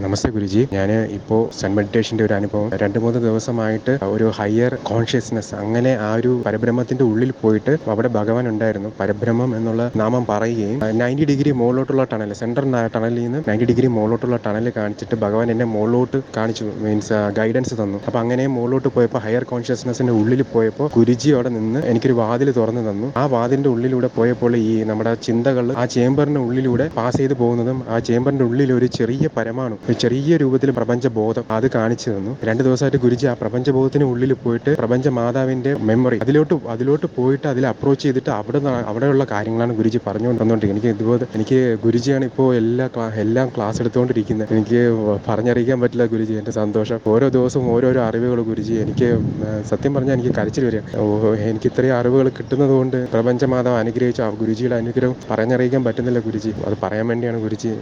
നമസ്തേ ഗുരുജി. ഞാൻ ഇപ്പോൾ സൺ മെഡിറ്റേഷന്റെ ഒരു അനുഭവം. രണ്ട് മൂന്ന് ദിവസമായിട്ട് ഒരു ഹയർ കോൺഷ്യസ്നെസ് അങ്ങനെ ആ ഒരു പരബ്രഹ്മത്തിന്റെ ഉള്ളിൽ പോയിട്ട് അവിടെ ഭഗവാൻ ഉണ്ടായിരുന്നു. പരബ്രഹ്മം എന്നുള്ള നാമം പറയുകയും നയന്റി ഡിഗ്രി മുകളിലോട്ടുള്ള ടണൽ സെൻട്രൽ ടണലിൽ നിന്ന് നയന്റി ഡിഗ്രി മുകളിലോട്ടുള്ള ടണൽ കാണിച്ചിട്ട് ഭഗവാൻ എന്നെ മുകളിലോട്ട് കാണിച്ചു മീൻസ് ഗൈഡൻസ് തന്നു. അപ്പോൾ അങ്ങനെ മുകളിലോട്ട് പോയപ്പോൾ ഹയർ കോൺഷ്യസ്നെസ്സിന്റെ ഉള്ളിൽ പോയപ്പോൾ ഗുരുജി അവിടെ നിന്ന് എനിക്കൊരു വാതിൽ തുറന്നു തന്നു. ആ വാതിലിന്റെ ഉള്ളിലൂടെ പോയപ്പോൾ ഈ നമ്മുടെ ചിന്തകൾ ആ ചേംബറിന്റെ ഉള്ളിലൂടെ പാസ് ചെയ്ത് പോകുന്നതും ആ ചേംബറിന്റെ ഉള്ളിൽ ഒരു ചെറിയ പരമാണു. ചെറിയ രൂപത്തിൽ പ്രപഞ്ചബോധം അത് കാണിച്ചു തന്നു. രണ്ട് ദിവസമായിട്ട് ഗുരുജി ആ പ്രപഞ്ചബോധത്തിന് ഉള്ളിൽ പോയിട്ട് പ്രപഞ്ച മാതാവിന്റെ മെമ്മറി അതിലോട്ട് അതിലോട്ട് പോയിട്ട് അതിൽ അപ്രോച്ച് ചെയ്തിട്ട് അവിടെ അവിടെയുള്ള കാര്യങ്ങളാണ് ഗുരുജി പറഞ്ഞുകൊണ്ട് തന്നുകൊണ്ടിരിക്കുന്നത് എനിക്ക് ഇതുപോലെ എനിക്ക് ഗുരുജിയാണ് ഇപ്പോൾ എല്ലാ എല്ലാം ക്ലാസ് എടുത്തുകൊണ്ടിരിക്കുന്നത്. എനിക്ക് പറഞ്ഞറിയിക്കാൻ പറ്റില്ല ഗുരുജി എന്റെ സന്തോഷം. ഓരോ ദിവസവും ഓരോരോ അറിവുകൾ ഗുരുജി എനിക്ക് സത്യം പറഞ്ഞാൽ എനിക്ക് കരച്ചിൽ വരിക. എനിക്ക് ഇത്രയും അറിവുകൾ കിട്ടുന്നത് കൊണ്ട് പ്രപഞ്ച മാതാവ് അനുഗ്രഹിച്ച. ഗുരുജിയുടെ അനുഗ്രഹം പറഞ്ഞറിയിക്കാൻ പറ്റുന്നില്ല ഗുരുജി. അത് പറയാൻ വേണ്ടിയാണ് ഗുരുജി.